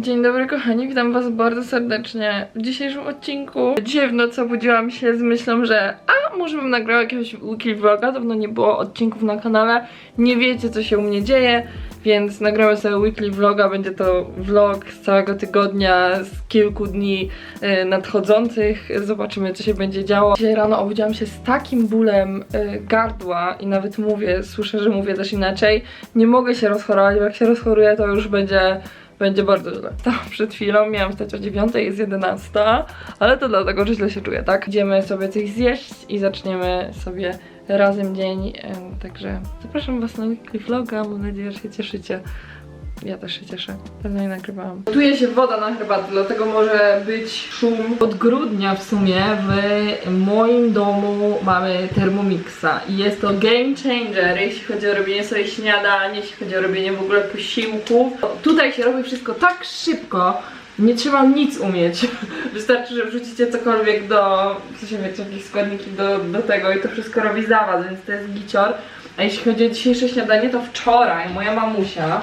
Dzień dobry kochani, witam was bardzo serdecznie w dzisiejszym odcinku. Dzisiaj w nocy obudziłam się z myślą, że a może bym nagrała jakiegoś weekly vloga, dawno nie było odcinków na kanale, nie wiecie co się u mnie dzieje, więc nagramy sobie weekly vloga, będzie to vlog z całego tygodnia, z kilku dni y, nadchodzących, zobaczymy co się będzie działo. Dzisiaj rano obudziłam się z takim bólem y, gardła i nawet mówię, słyszę, że mówię też inaczej, nie mogę się rozchorować, bo jak się rozchoruję to już będzie będzie bardzo źle. To przed chwilą miałam wstać o 9, jest 11, ale to dlatego, że źle się czuję, tak? Idziemy sobie coś zjeść i zaczniemy sobie razem dzień, także zapraszam was na vloga, mam nadzieję, że się cieszycie. Ja też się cieszę. Pewnie nie nagrywałam. Gotuje się woda na herbatę, dlatego może być szum. Od grudnia w sumie w moim domu mamy Thermomixa i jest to game changer, jeśli chodzi o robienie sobie śniadań, jeśli chodzi o robienie w ogóle posiłków. Tutaj się robi wszystko tak szybko, nie trzeba nic umieć. Wystarczy, że wrzucicie cokolwiek do, co się wiecie, jakieś składniki do, do tego i to wszystko robi za was, więc to jest gicior. A jeśli chodzi o dzisiejsze śniadanie, to wczoraj moja mamusia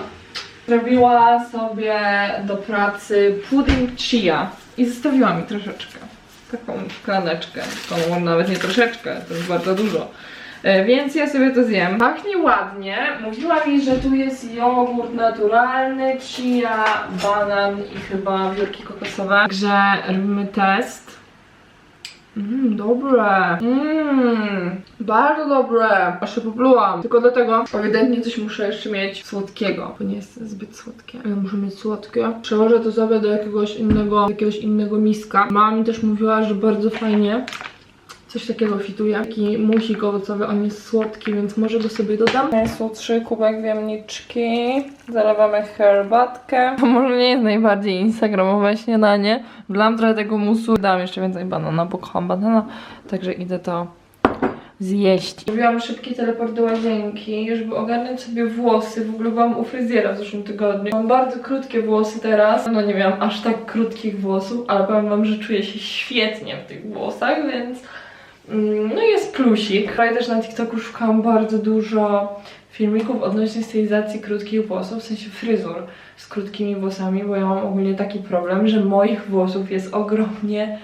Zrobiła sobie do pracy pudding chia i zostawiła mi troszeczkę. Taką szklaneczkę, tą nawet nie troszeczkę, to jest bardzo dużo. E, Więc ja sobie to zjem. Pachnie ładnie. Mówiła mi, że tu jest jogurt naturalny, chia, banan i chyba wiórki kokosowe. Także robimy test. Mmm, dobre. Mmm, bardzo dobre. Aż się poplułam. Tylko dlatego ewidentnie coś muszę jeszcze mieć słodkiego, bo nie jest zbyt słodkie. Ja muszę mieć słodkie. Przełożę to sobie do jakiegoś innego, jakiegoś innego miska. Mama mi też mówiła, że bardzo fajnie coś takiego fituje. Taki musik owocowy, on jest słodki, więc może go sobie dodam. Najsłodszy kubek wiemniczki. Zalewamy herbatkę. To może nie jest najbardziej instagramowe śniadanie. Wlałam trochę tego musu. Dałam jeszcze więcej banana, bo kocham banana. Także idę to zjeść. Zrobiłam szybki teleport do łazienki, żeby ogarnąć sobie włosy. W ogóle byłam u fryzjera w zeszłym tygodniu. Mam bardzo krótkie włosy teraz. No nie miałam aż tak krótkich włosów, ale powiem wam, że czuję się świetnie w tych włosach, więc mm, no jest plusik. Ja też na TikToku szukałam bardzo dużo filmików odnośnie stylizacji krótkich włosów, w sensie fryzur z krótkimi włosami, bo ja mam ogólnie taki problem, że moich włosów jest ogromnie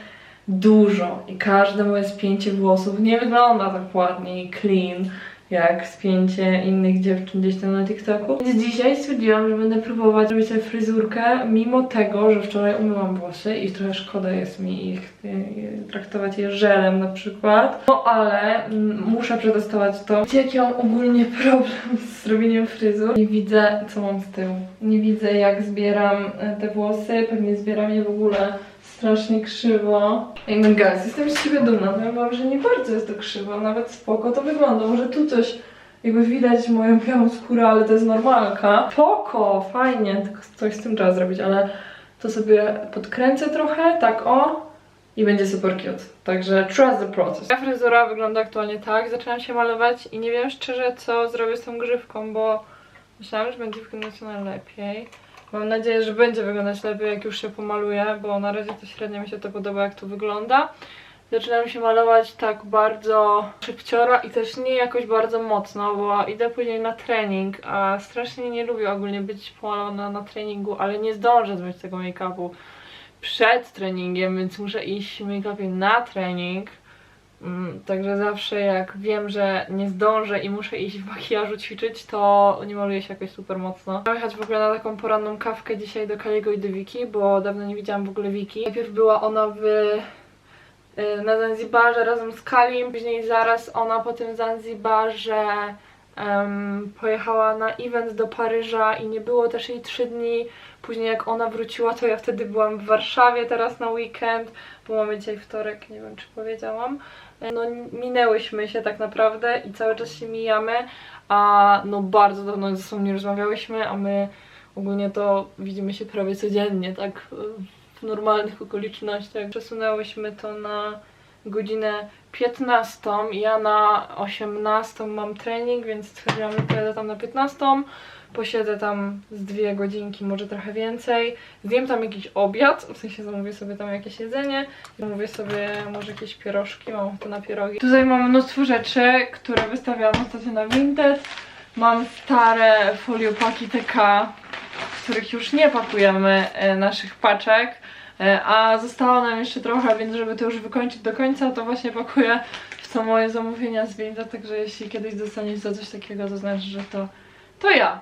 dużo i każde moje spięcie włosów nie wygląda tak ładnie i clean jak spięcie innych dziewczyn gdzieś tam na TikToku. Więc dzisiaj stwierdziłam, że będę próbować robić sobie fryzurkę, mimo tego, że wczoraj umyłam włosy i trochę szkoda jest mi ich y, y, traktować je żelem na przykład. No ale mm, muszę przetestować to. Wiecie, jaki mam ogólnie problem z zrobieniem fryzur? Nie widzę, co mam z tyłu. Nie widzę, jak zbieram e, te włosy. Pewnie zbieram je w ogóle strasznie krzywo. Ej, no guys, jestem z siebie dumna. Powiem wam, że nie bardzo jest to krzywo, nawet spoko to wygląda. Może tu coś, jakby widać moją białą skórę, ale to jest normalka. Spoko, fajnie, tylko coś z tym trzeba zrobić, ale to sobie podkręcę trochę, tak o. I będzie super cute. Także trust the process. Ta fryzura wygląda aktualnie tak. Zaczynam się malować i nie wiem szczerze, co zrobię z tą grzywką, bo myślałam, że będzie wyglądać ona lepiej. Mam nadzieję, że będzie wyglądać lepiej, jak już się pomaluję, bo na razie to średnio mi się to podoba, jak to wygląda. Zaczynam się malować tak bardzo szybciora i też nie jakoś bardzo mocno, bo idę później na trening, a strasznie nie lubię ogólnie być pomalowana na treningu, ale nie zdążę zmyć tego make-upu przed treningiem, więc muszę iść w make-upie na trening. Mm, Także zawsze jak wiem, że nie zdążę i muszę iść w makijażu ćwiczyć, to nie maluję się jakoś super mocno. Chciałam jechać w ogóle na taką poranną kawkę dzisiaj do Kaliego i do Wiki, bo dawno nie widziałam w ogóle Wiki. Najpierw była ona w y, na Zanzibarze razem z Kalim, później zaraz ona po tym Zanzibarze em, pojechała na event do Paryża i nie było też jej trzy dni. Później jak ona wróciła, to ja wtedy byłam w Warszawie teraz na weekend, bo mamy dzisiaj wtorek, nie wiem czy powiedziałam. No minęłyśmy się tak naprawdę i cały czas się mijamy, a no bardzo dawno ze sobą nie rozmawiałyśmy, a my ogólnie to widzimy się prawie codziennie, tak w normalnych okolicznościach. Przesunęłyśmy to na godzinę 15. Ja na 18 mam trening, więc stwierdziłam, że pojadę tam na 15. Posiedzę tam z dwie godzinki, może trochę więcej. Zjem tam jakiś obiad, w sensie zamówię sobie tam jakieś jedzenie. Zamówię sobie może jakieś pierożki, mam ochotę na pierogi. Tutaj mam mnóstwo rzeczy, które wystawiałam ostatnio na Vinted. Mam stare foliopaki TK. w których już nie pakujemy e, naszych paczek. E, A zostało nam jeszcze trochę, więc żeby to już wykończyć do końca, to właśnie pakuję w to moje zamówienia z Vinda, także jeśli kiedyś dostaniecie za coś takiego, to znaczy, że to, to ja.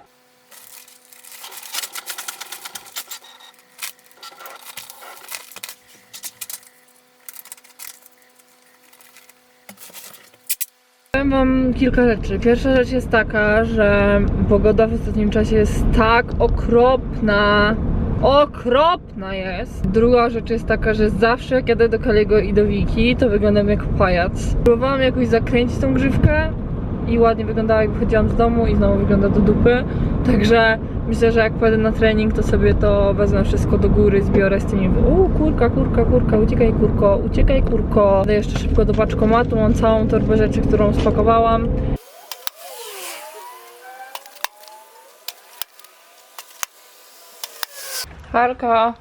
Wam kilka rzeczy. Pierwsza rzecz jest taka, że pogoda w ostatnim czasie jest tak okropna. Okropna jest. Druga rzecz jest taka, że zawsze jak jadę do Kaliego i do Wiki, to wyglądam jak pajac. Próbowałam jakoś zakręcić tą grzywkę i ładnie wyglądała jak wychodziłam z domu i znowu wygląda do dupy. Także myślę, że jak pojadę na trening, to sobie to wezmę wszystko do góry, zbiorę z tymi u kurka, kurka, kurka, uciekaj kurko, uciekaj kurko. Jadę jeszcze szybko do paczkomatu, mam całą torbę rzeczy, którą spakowałam. Halka.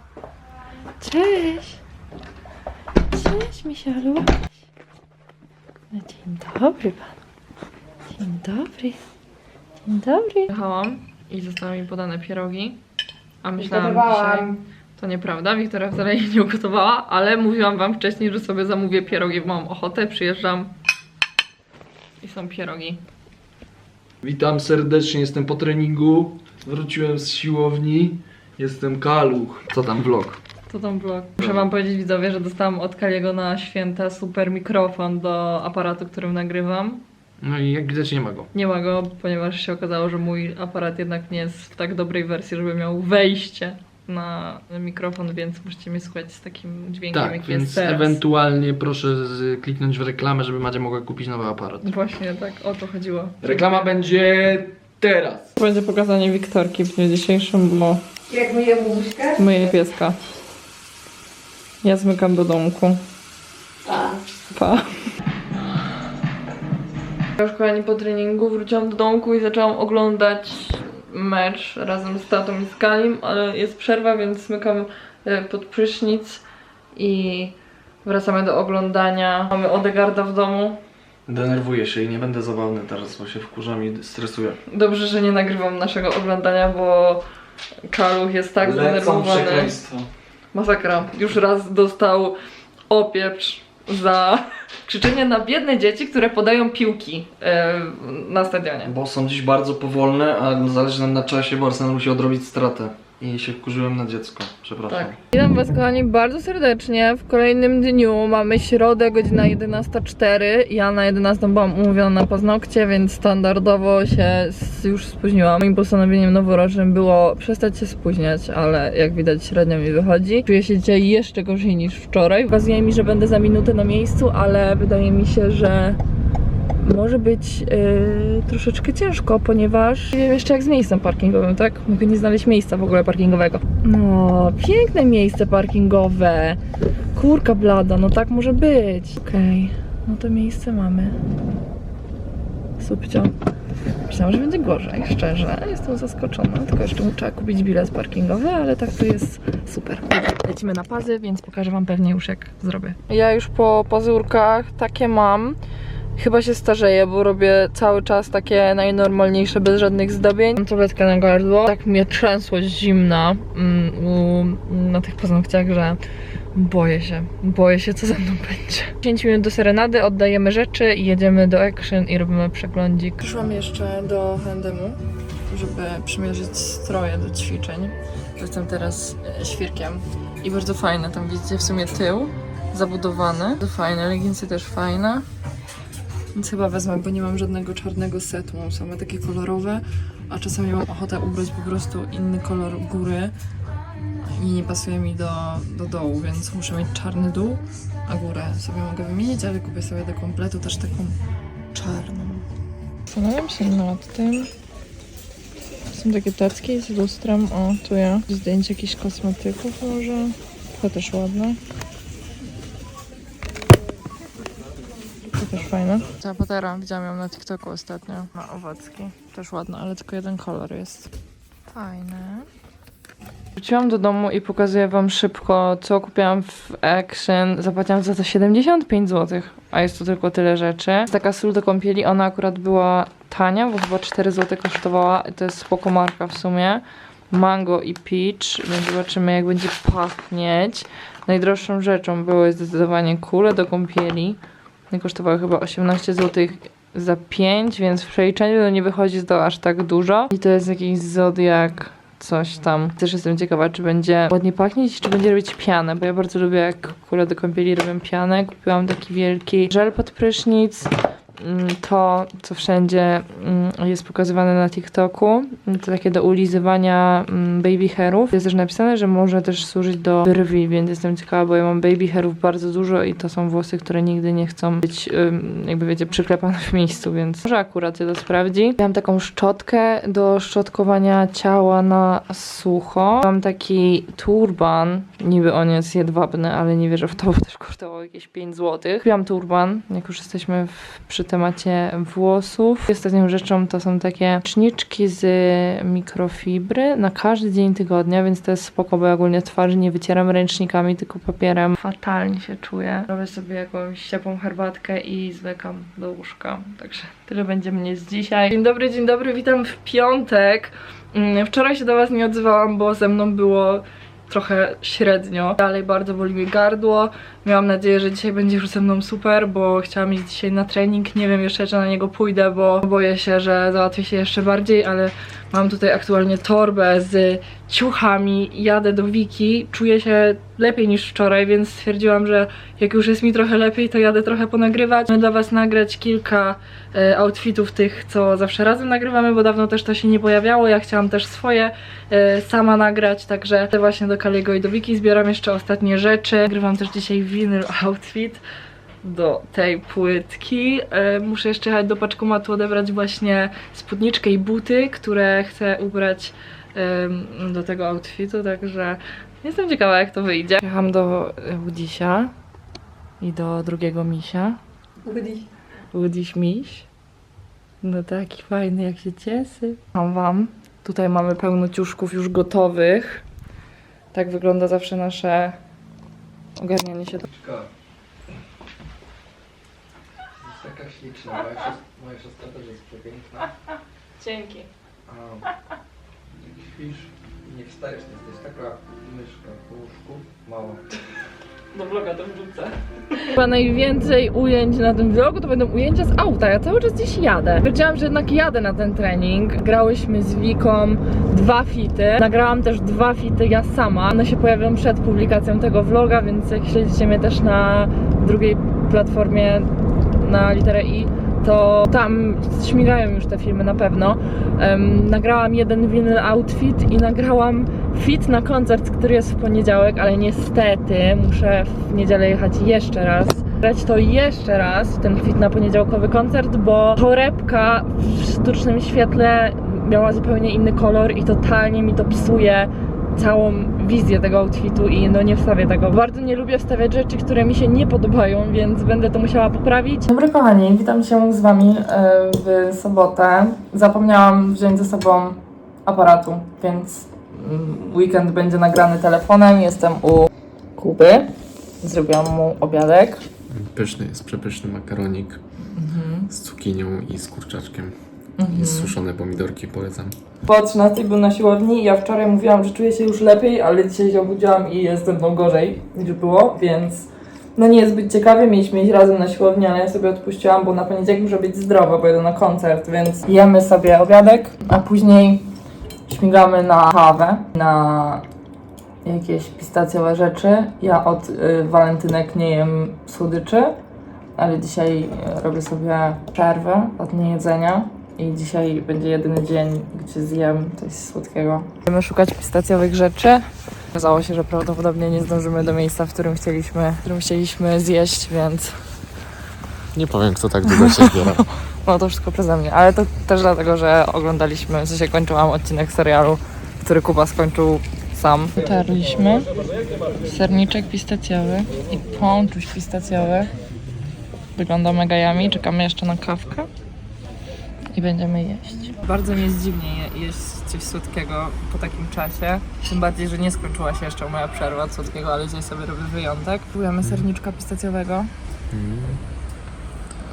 Cześć. Cześć, misialu. No, dzień dobry panu. Dzień dobry. Dzień dobry. Jechałam i zostały mi podane pierogi. A myślałam dzisiaj... To nieprawda, Wiktoria wcale jej nie ugotowała, ale mówiłam wam wcześniej, że sobie zamówię pierogi, bo mam ochotę, przyjeżdżam i są pierogi. Witam serdecznie, jestem po treningu. Wróciłem z siłowni. Jestem Kaluch. Co tam vlog? To tam było. Muszę wam powiedzieć widzowie, że dostałam od Kaliego na święta super mikrofon do aparatu, którym nagrywam. No i jak widać nie ma go. Nie ma go, ponieważ się okazało, że mój aparat jednak nie jest w tak dobrej wersji, żeby miał wejście na mikrofon, więc musicie mnie słuchać z takim dźwiękiem, Tak, jaki więc jest teraz. ewentualnie proszę z, kliknąć w reklamę, żeby Madzia mogła kupić nowy aparat. Właśnie tak o to chodziło. Reklama będzie teraz. Będzie pokazanie Wiktorki w dniu dzisiejszym, bo Jak myję buźkę? myję pieska. Ja zmykam do domku. A. Pa. Ja już kochani po treningu wróciłam do domku i zaczęłam oglądać mecz razem z tatą i z Kalim, ale jest przerwa, więc smykam e, pod prysznic i wracamy do oglądania. Mamy Odegarda w domu. Denerwuję się i nie będę zabawny teraz, bo się wkurzam i stresuję. Dobrze, że nie nagrywam naszego oglądania, bo Kaluch jest tak zdenerwowany. Masakra. Już raz dostał opieprz za krzyczenie na biedne dzieci, które podają piłki e, na stadionie. Bo są dziś bardzo powolne, a zależy nam na czasie, bo Arsenal musi odrobić stratę. I się wkurzyłem na dziecko, przepraszam. Tak. Witam Was kochani bardzo serdecznie. W kolejnym dniu mamy środę, godzina 11.04. Ja na 11 byłam umówiona na paznokcie, więc standardowo się już spóźniłam. Moim postanowieniem noworocznym było przestać się spóźniać, ale jak widać średnio mi wychodzi. Czuję się dzisiaj jeszcze gorzej niż wczoraj. Pokazuje mi, że będę za minutę na miejscu, ale wydaje mi się, że może być yy, troszeczkę ciężko, ponieważ nie wiem jeszcze jak z miejscem parkingowym, tak? Mogę nie znaleźć miejsca w ogóle parkingowego. No, piękne miejsce parkingowe. Kurka blada, no tak może być. Okej, no to miejsce mamy. Subcio. Myślałam, że będzie gorzej, szczerze. Jestem zaskoczona, tylko jeszcze trzeba kupić bilet parkingowy, ale tak to jest super. Lecimy na pazy, więc pokażę wam pewnie już jak zrobię. Ja już po pazurkach takie mam. Chyba się starzeję, bo robię cały czas takie najnormalniejsze, bez żadnych zdobień. Mam tabletkę na gardło. Tak mnie trzęsło zimna mm, na tych paznokciach, że boję się. Boję się, co ze mną będzie. 10 minut do serenady, oddajemy rzeczy i jedziemy do Action i robimy przeglądzik. Przyszłam jeszcze do H&M-u, żeby przymierzyć stroje do ćwiczeń. Jestem teraz e, świerkiem i bardzo fajne. Tam widzicie w sumie tył zabudowany. Bardzo fajne, leginsy też fajne. Więc chyba wezmę, bo nie mam żadnego czarnego setu. Mam same takie kolorowe, a czasami mam ochotę ubrać po prostu inny kolor góry i nie pasuje mi do, do dołu, więc muszę mieć czarny dół, a górę sobie mogę wymienić, ale kupię sobie do kompletu też taką czarną. Zastanawiam się nad tym. Są takie tacki z lustrem. O, tu ja. Zdjęcie jakichś kosmetyków może. To też ładne. Też fajne. Ta patera, widziałam ją na TikToku ostatnio. Ma owocki. Też ładna, ale tylko jeden kolor jest. Fajne. Wróciłam do domu i pokazuję wam szybko, co kupiłam w Action. Zapłaciłam za to 75 zł, a jest tu tylko tyle rzeczy. Taka sól do kąpieli, ona akurat była tania, bo chyba 4 zł kosztowała. To jest spoko marka w sumie. mango i peach, więc zobaczymy jak będzie pachnieć. Najdroższą rzeczą były zdecydowanie kule do kąpieli. One kosztowały chyba 18 zł za 5, więc w przeliczeniu to nie wychodzi to aż tak dużo. I to jest jakiś zodiak, coś tam. Też jestem ciekawa, czy będzie ładnie pachnieć, czy będzie robić pianę, bo ja bardzo lubię jak kule do kąpieli robią pianę. Kupiłam taki wielki żel pod prysznic. Mm, To, co wszędzie mm, jest pokazywane na TikToku, to takie do ulizywania mm, baby hairów. Jest też napisane, że może też służyć do brwi, więc jestem ciekawa, bo ja mam baby hairów bardzo dużo i to są włosy, które nigdy nie chcą być, jakby wiecie, przyklepane w miejscu, więc może akurat się to sprawdzi. Mam taką szczotkę do szczotkowania ciała na sucho. Mam taki turban, niby on jest jedwabny, ale nie wierzę w to, bo też kosztował jakieś 5 zł. Kupiłam turban, jak już jesteśmy w, przy temacie włosów. Ostatnią rzeczą to są takie czniczki z mikrofibry na każdy dzień tygodnia, więc to jest spoko, bo ja ogólnie twarzy nie wycieram ręcznikami, tylko papierem. Fatalnie się czuję. Robię sobie jakąś ciepłą herbatkę i zwykam do łóżka. Także tyle będzie mnie z dzisiaj. Dzień dobry, dzień dobry, witam w piątek. Mm, Wczoraj się do Was nie odzywałam, bo ze mną było trochę średnio. Dalej bardzo boli mnie gardło. Miałam nadzieję, że dzisiaj będzie już ze mną super, bo chciałam iść dzisiaj na trening. Nie wiem jeszcze, czy na niego pójdę, bo boję się, że załatwię się jeszcze bardziej, ale mam tutaj aktualnie torbę z ciuchami. Jadę do Wiki. Czuję się lepiej niż wczoraj, więc stwierdziłam, że jak już jest mi trochę lepiej, to jadę trochę ponagrywać. Chcę dla Was nagrać kilka e, outfitów tych, co zawsze razem nagrywamy, bo dawno też to się nie pojawiało. Ja chciałam też swoje e, sama nagrać, także te właśnie do Kaliego i do Wiki zbieram jeszcze ostatnie rzeczy. Nagrywam też dzisiaj vinyl outfit do tej płytki. E, muszę jeszcze jechać do paczkomatu odebrać właśnie spódniczkę i buty, które chcę ubrać do tego outfitu, także jestem ciekawa jak to wyjdzie. Jechałam do e, Woodisia i do drugiego misia. Ugdy. Woodyś miś. No taki fajny jak się cieszy. Mam wam. Tutaj mamy pełno ciuszków już gotowych. Tak wygląda zawsze nasze ogarnianie się. Czka. Jest taka śliczna, moja siostra, moja siostra też jest przepiękna. Dzięki. A, śpisz i nie wstajesz, to jesteś taka myszka po łóżku, mała. Do vloga to wrzucę. Chyba najwięcej ujęć na tym vlogu to będą ujęcia z auta. Ja cały czas gdzieś jadę. Wiedziałam, że jednak jadę na ten trening. Grałyśmy z Wiką dwa fity. Nagrałam też dwa fity ja sama. One się pojawią przed publikacją tego vloga, więc jak śledzicie mnie też na drugiej platformie na literę I, to tam śmigają już te filmy na pewno. Em, nagrałam jeden vinyl outfit i nagrałam fit na koncert, który jest w poniedziałek, ale niestety muszę w niedzielę jechać jeszcze raz. Grać to jeszcze raz, ten fit na poniedziałkowy koncert, bo torebka w sztucznym świetle miała zupełnie inny kolor i totalnie mi to psuje całą wizję tego outfitu i no nie wstawię tego. Bardzo nie lubię wstawiać rzeczy, które mi się nie podobają, więc będę to musiała poprawić. Dobry kochani, witam się z wami e, w sobotę. Zapomniałam wziąć ze sobą aparatu, więc mm, weekend będzie nagrany telefonem. Jestem u Kuby. Zrobiłam mu obiadek. Pyszny jest, przepyszny makaronik Mhm. z cukinią i z kurczaczkiem. I suszone pomidorki polecam. Po 13 był na siłowni i ja wczoraj mówiłam, że czuję się już lepiej, ale dzisiaj się obudziłam i jest ze mną gorzej niż było, więc no nie jest zbyt ciekawie. Mieliśmy iść razem na siłownię, ale ja sobie odpuściłam, bo na poniedziałek muszę być zdrowa, bo jedę na koncert, więc jemy sobie obiadek, a później śmigamy na kawę, na jakieś pistacjowe rzeczy. Ja od y, walentynek nie jem słodyczy, ale dzisiaj y, robię sobie przerwę od niejedzenia. I dzisiaj będzie jedyny dzień, gdzie zjem coś słodkiego. Będziemy szukać pistacjowych rzeczy. Okazało się, że prawdopodobnie nie zdążymy do miejsca, w którym chcieliśmy, w którym chcieliśmy zjeść, więc Nie powiem, kto tak długo się zbiera. no to wszystko przeze mnie. Ale to też dlatego, że oglądaliśmy, w sensie kończyłam odcinek serialu, który Kuba skończył sam. Dotarliśmy. Serniczek pistacjowy i pączuś pistacjowy. Wygląda mega yummy. Czekamy jeszcze na kawkę i będziemy jeść. Bardzo mi jest dziwnie je- jeść coś słodkiego po takim czasie. Tym bardziej, że nie skończyła się jeszcze moja przerwa od słodkiego, ale dzisiaj sobie robię wyjątek. Próbujemy serniczka pistacjowego.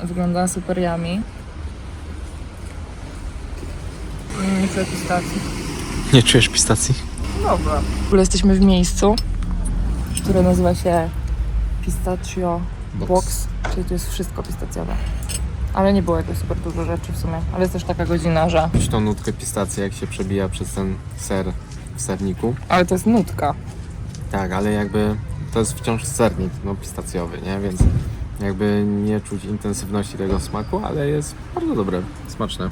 Wygląda super yummy. Mm, Nie czuję pistacji. Nie czujesz pistacji? Dobra. W ogóle jesteśmy w miejscu, które nazywa się Pistachio Box. Box, czyli tu jest wszystko pistacjowe. Ale nie było jakoś super dużo rzeczy w sumie. Ale jest też taka godzina, że... Czuć tą nutkę pistacji, jak się przebija przez ten ser w serniku. Ale to jest nutka. Tak, ale jakby to jest wciąż sernik, no pistacjowy, nie? Więc jakby nie czuć intensywności tego smaku, ale jest bardzo dobre, smaczne.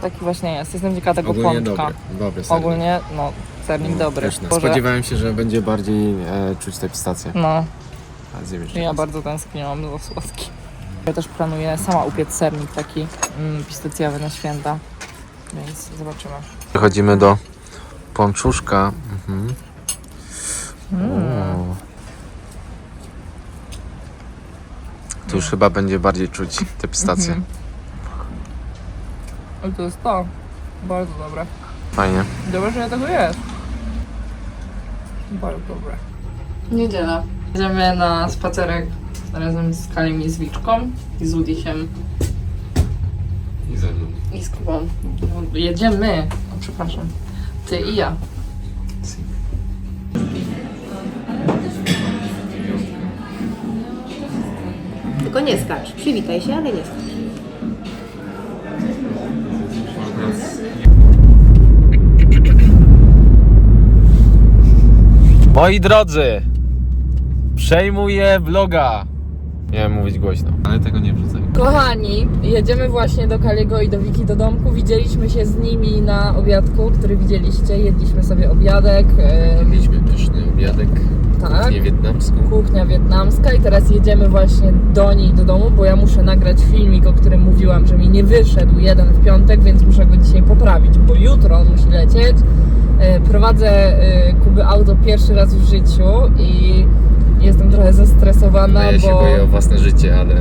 Taki właśnie jest. Jestem ciekawa tego Ogólnie pączka. dobry, dobry sernik. Ogólnie, no, sernik dobry. Pyszny. Boże. Spodziewałem się, że będzie bardziej e, czuć te pistacje. No, jeszcze ja raz. bardzo tęskniłam za słodki. Ja też planuję sama upiec sernik taki mm, pistacjowy na święta. Więc zobaczymy. Przechodzimy do pączuszka. Mhm. Mm. Tu już chyba będzie bardziej czuć te pistacje. Mhm. Ale to jest to. Bardzo dobre. Fajnie. Dobrze, że tego jest. Bardzo dobre. Niedziela. Idziemy na spacerek razem z Kalim i z Wiczką i z Udisiem I ze mną. i z Kubą. No, Jedziemy. O, przepraszam. Ty i ja. Tylko nie skacz. Przywitaj się, ale nie skacz. Moi drodzy, przejmuję vloga. Miałem mówić głośno, ale tego nie wrzucaj. Kochani, jedziemy właśnie do Kaliego i do Wiki do domku. Widzieliśmy się z nimi na obiadku, który widzieliście. Jedliśmy sobie obiadek. e, Mieliśmy pyszny obiadek, Tak. kuchnię wietnamską. kuchnia wietnamska i teraz jedziemy właśnie do niej do domu, bo ja muszę nagrać filmik, o którym mówiłam, że mi nie wyszedł jeden w piątek, więc muszę go dzisiaj poprawić, bo jutro on musi lecieć. E, Prowadzę e, Kuby auto pierwszy raz w życiu i jestem trochę zestresowana, ja się bo boję o własne życie, ale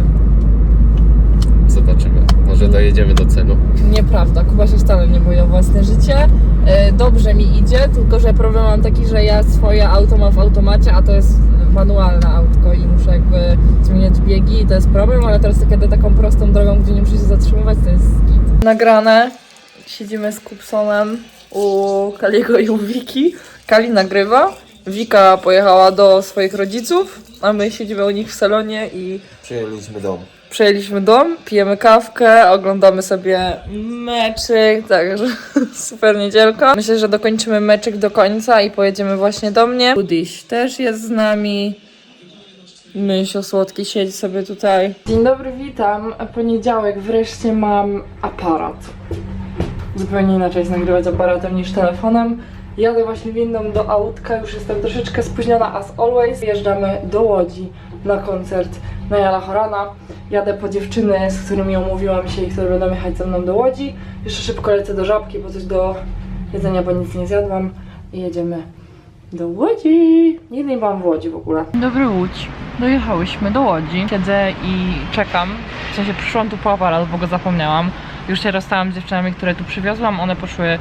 zobaczymy. Może dojedziemy do celu. nieprawda, Kuba się wcale nie boi o własne życie. E, Dobrze mi idzie, tylko że problem mam taki, że ja swoje auto mam w automacie, a to jest manualne autko i muszę jakby zmieniać biegi i to jest problem, ale teraz jak jadę taką prostą drogą, gdzie nie muszę się zatrzymywać, to jest git. Nagrane. Siedzimy z Kupsonem u Kaliego i u Wiki. Kali nagrywa. Wika pojechała do swoich rodziców, a my siedzimy u nich w salonie i Przyjęliśmy dom. Przejęliśmy dom, pijemy kawkę, oglądamy sobie meczyk, także super niedzielka. Myślę, że dokończymy meczyk do końca i pojedziemy właśnie do mnie. Budyś też jest z nami. Myśl słodki siedzi sobie tutaj. Dzień dobry, witam. Poniedziałek, wreszcie mam aparat. Zupełnie inaczej jest nagrywać aparatem niż telefonem. Jadę właśnie windą do autka, już jestem troszeczkę spóźniona as always. Wjeżdżamy do Łodzi na koncert Najala Horana. Jadę po dziewczyny, z którymi umówiłam się i które będą jechać ze mną do Łodzi. Jeszcze szybko lecę do Żabki, bo coś do jedzenia, bo nic nie zjadłam. I jedziemy do Łodzi. Nigdy nie byłam w Łodzi w ogóle. Dobry Łódź. Dojechałyśmy do Łodzi. Siedzę i czekam. W sensie przyszłam tu po aparat, bo go zapomniałam. Już się rozstałam z dziewczynami, które tu przywiozłam. One poszły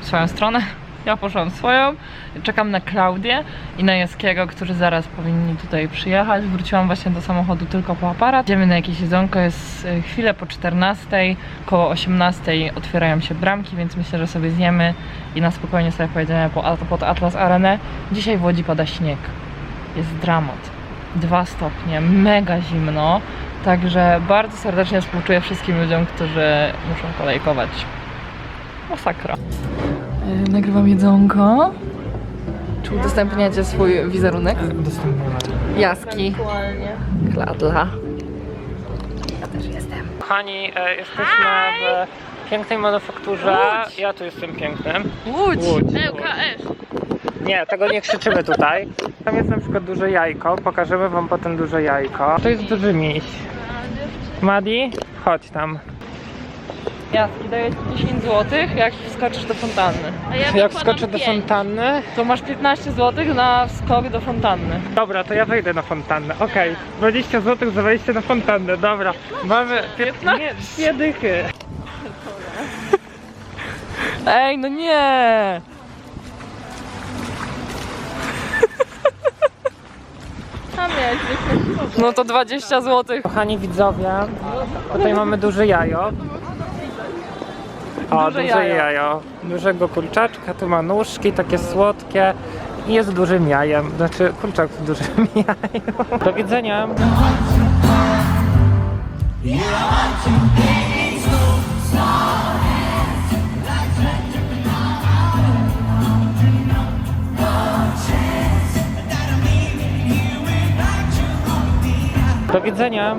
w swoją stronę. Ja poszłam swoją. Czekam na Klaudię i na Jaskiego, którzy zaraz powinni tutaj przyjechać. Wróciłam właśnie do samochodu tylko po aparat. Idziemy na jakieś jedzonko, jest y, chwilę po 14, koło 18 otwierają się bramki, więc myślę, że sobie zjemy i na spokojnie sobie pojedziemy po, pod Atlas Arenę. Dzisiaj w Łodzi pada śnieg. Jest dramat. Dwa stopnie, mega zimno. Także bardzo serdecznie współczuję wszystkim ludziom, którzy muszą kolejkować. Masakra. Yy, nagrywam jedzonko. Czy udostępniacie swój wizerunek? Udostępniamy. Jaski. Kladla. Kochani, e, jesteśmy w pięknej manufakturze. Ja tu jestem pięknym. Łódź! Łódź. LKS! Nie, tego nie krzyczymy tutaj. Tam jest na przykład duże jajko. Pokażemy wam potem duże jajko. To jest duży miś. Madi, chodź tam. Jaski daję ci 10 zł, jak wskoczysz do fontanny. Jak wskoczę do fontanny? To masz 15 zł na skok do fontanny. Dobra, to ja wejdę na fontannę. Okej, 20 zł za wejście na fontannę. Dobra, mamy 15? Nie, dwie dychy. Ej, no nie! No to 20 zł. Kochani widzowie, tutaj mamy duże jajo. O, Duże jajo. jajo. Dużego kurczaczka, tu ma nóżki takie słodkie. I jest dużym jajem. Znaczy, kurczak z dużym jajem. Do widzenia. Do widzenia.